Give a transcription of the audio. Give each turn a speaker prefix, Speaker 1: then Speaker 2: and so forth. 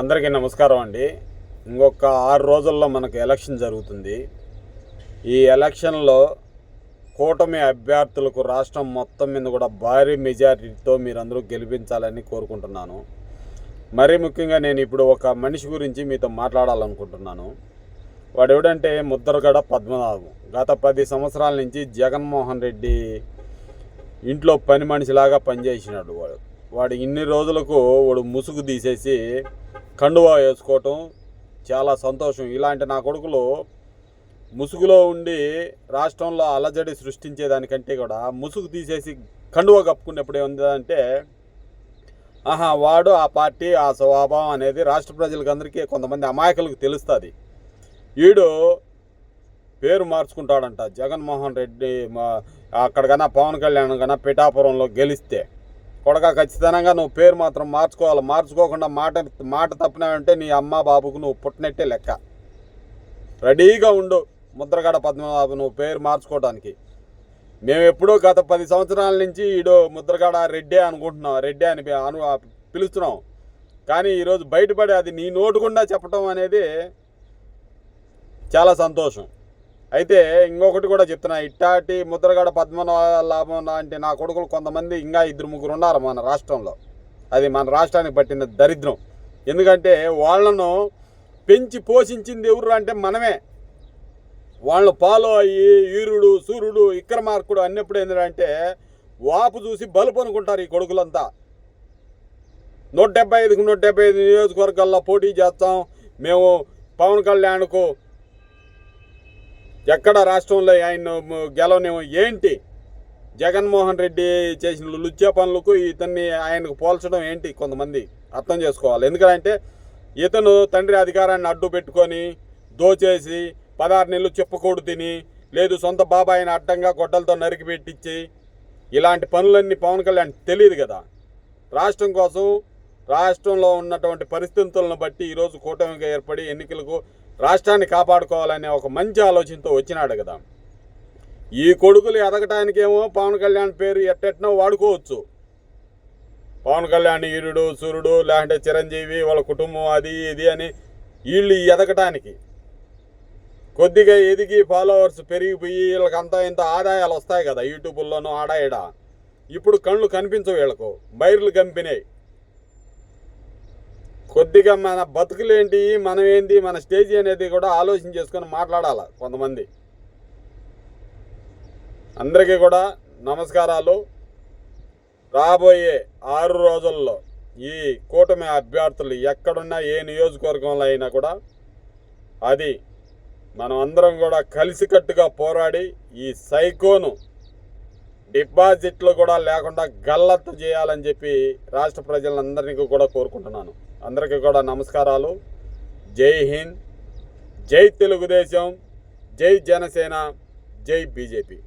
Speaker 1: అందరికీ నమస్కారం అండి. ఇంకొక ఆరు రోజుల్లో మనకు ఎలక్షన్ జరుగుతుంది. ఈ ఎలక్షన్లో కూటమి అభ్యర్థులకు రాష్ట్రం మొత్తం మీద కూడా భారీ మెజారిటీతో మీరందరూ గెలిపించాలని కోరుకుంటున్నాను. మరీ ముఖ్యంగా నేను ఇప్పుడు ఒక మనిషి గురించి మీతో మాట్లాడాలనుకుంటున్నాను. వాడు ఎవడంటే ముద్దరగడ పద్మనాభం. గత పది సంవత్సరాల నుంచి జగన్మోహన్ రెడ్డి ఇంట్లో పని మనిషిలాగా పనిచేసినాడు వాడు. వాడు ఇన్ని రోజులకు వాడు ముసుగు తీసేసి కండువా వేసుకోవటం చాలా సంతోషం. ఇలాంటి నా కొడుకులు ముసుగులో ఉండి రాష్ట్రంలో అలజడి సృష్టించేదానికంటే కూడా ముసుగు తీసేసి కండువా కప్పుకున్నప్పుడు ఏముందంటే ఆహా వాడు ఆ పార్టీ ఆ స్వభావం అనేది రాష్ట్ర ప్రజలకు అందరికీ కొంతమంది అమాయకులకు తెలుస్తుంది. వీడు పేరు మార్చుకుంటాడంట. జగన్మోహన్ రెడ్డి మా- అక్కడ కన్నా పవన్ కళ్యాణ్ కన్నా పిఠాపురంలో గెలిస్తే కొడక ఖచ్చితంగా నువ్వు పేరు మాత్రం మార్చుకోవాలి. మార్చుకోకుండా మాట మాట తప్పినావంటే నీ అమ్మ బాబుకు నువ్వు పుట్టినట్టే లెక్క. రెడీగా ఉండు. ముద్రగడ పద్మనాభ నువ్వు పేరు మార్చుకోవడానికి మేము ఎప్పుడూ గత పది సంవత్సరాల నుంచి ఈడో ముద్రగడ రెడ్డే అనుకుంటున్నాం. రెడ్డే అని అను పిలుస్తున్నాం. కానీ ఈరోజు బయటపడి అది నీ నోటుకుండా చెప్పటం అనేది చాలా సంతోషం. అయితే ఇంకొకటి కూడా చెప్తున్నా ఇట్టాటి ముద్రగడ పద్మనాభం లాంటి నా కొడుకులు కొంతమంది ఇంకా ఇద్దరు ముగ్గురు ఉన్నారు మన రాష్ట్రంలో. అది మన రాష్ట్రానికి పట్టిన దరిద్రం. ఎందుకంటే వాళ్ళను పెంచి పోషించింది ఎవరు అంటే మనమే. వాళ్ళు ఫాలో అయ్యి ఈరుడు సూర్యుడు ఇక్రమార్కుడు అన్నప్పుడు ఏంటంటే వాపు చూసి బలుపు అనుకుంటారు ఈ కొడుకులంతా. నూట డెబ్బై ఐదుకు నూట డెబ్బై ఐదు నియోజకవర్గాల్లో పోటీ చేస్తాం. మేము పవన్ కళ్యాణ్కు ఎక్కడ రాష్ట్రంలో ఆయన గెలవనేమో ఏంటి? జగన్మోహన్ రెడ్డి చేసిన లుచ్చే పనులకు ఇతన్ని ఆయనకు పోల్చడం ఏంటి? కొంతమంది అర్థం చేసుకోవాలి. ఎందుకంటే ఇతను తండ్రి అధికారాన్ని అడ్డు పెట్టుకొని దోచేసి పదహారు నెలలు చెప్పకూడదు తిని లేదు సొంత బాబాయిని అడ్డంగా గొడ్డలతో నరికి పెట్టించి ఇలాంటి పనులన్నీ పవన్ కళ్యాణ్ తెలియదు కదా. రాష్ట్రం కోసం రాష్ట్రంలో ఉన్నటువంటి పరిస్థితులను బట్టి ఈరోజు కూటమిగా ఏర్పడి ఎన్నికలకు రాష్ట్రాన్ని కాపాడుకోవాలనే ఒక మంచి ఆలోచనతో వచ్చినాడు కదా. ఈ కొడుకులు ఎదగటానికేమో పవన్ కళ్యాణ్ పేరు ఎట్టెట్నో వాడుకోవచ్చు. పవన్ కళ్యాణ్ ఈరుడు సూర్యుడు లేకుంటే చిరంజీవి వాళ్ళ కుటుంబం అది ఇది అని వీళ్ళు ఎదగటానికి. కొద్దిగా ఎదిగి ఫాలోవర్స్ పెరిగిపోయి వీళ్ళకంతా ఇంత ఆదాయాలు వస్తాయి కదా యూట్యూబ్లోనూ ఆడాయడా ఇప్పుడు కళ్ళు కనిపించవు వీళ్ళకు. బైర్లు కంపినాయి. కొద్దిగా మన బతుకులేంటి మనం ఏంటి మన స్టేజ్ అనేది కూడా ఆలోచన చేసుకొని మాట్లాడాలి కొంతమంది. అందరికీ కూడా నమస్కారాలు. రాబోయే ఆరు రోజుల్లో ఈ కూటమి అభ్యర్థులు ఎక్కడున్నా ఏ నియోజకవర్గంలో అయినా కూడా అది మనం అందరం కూడా కలిసికట్టుగా పోరాడి ఈ సైకోను డిపాజిట్లు కూడా లేకుండా గల్లత్తు చేయాలని చెప్పి రాష్ట్ర ప్రజలందరికీ కూడా కోరుకుంటున్నాను. అందరికీ కూడా నమస్కారాలు. జై హింద్. జై తెలుగుదేశం. జై జనసేన. జై బీజేపీ.